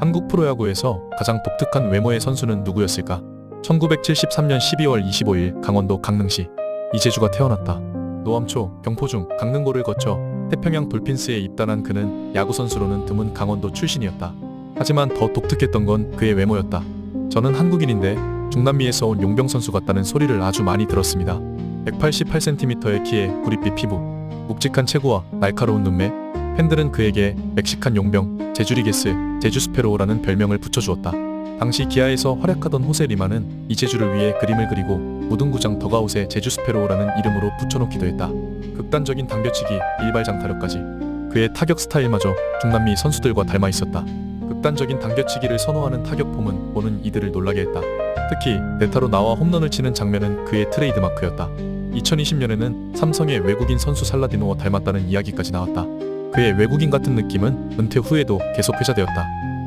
한국 프로야구에서 가장 독특한 외모의 선수는 누구였을까? 1973년 12월 25일 강원도 강릉시 이재주가 태어났다. 노암초, 경포중, 강릉고를 거쳐 태평양 돌핀스에 입단한 그는 야구 선수로는 드문 강원도 출신이었다. 하지만 더 독특했던 건 그의 외모였다. 저는 한국인인데 중남미에서 온 용병 선수 같다는 소리를 아주 많이 들었습니다. 188cm의 키에 구릿빛 피부, 묵직한 체구와 날카로운 눈매, 팬들은 그에게 멕시칸 용병, 제주리게스, 제주스페로우라는 별명을 붙여주었다. 당시 기아에서 활약하던 호세 리마는 이 제주를 위해 그림을 그리고 무등구장 더가웃에 제주스페로우라는 이름으로 붙여놓기도 했다. 극단적인 당겨치기, 일발장타력까지 그의 타격 스타일마저 중남미 선수들과 닮아 있었다. 극단적인 당겨치기를 선호하는 타격폼은 보는 이들을 놀라게 했다. 특히 네타로 나와 홈런을 치는 장면은 그의 트레이드마크였다. 2020년에는 삼성의 외국인 선수 살라디노와 닮았다는 이야기까지 나왔다. 그의 외국인 같은 느낌은 은퇴 후에도 계속 회자되었다.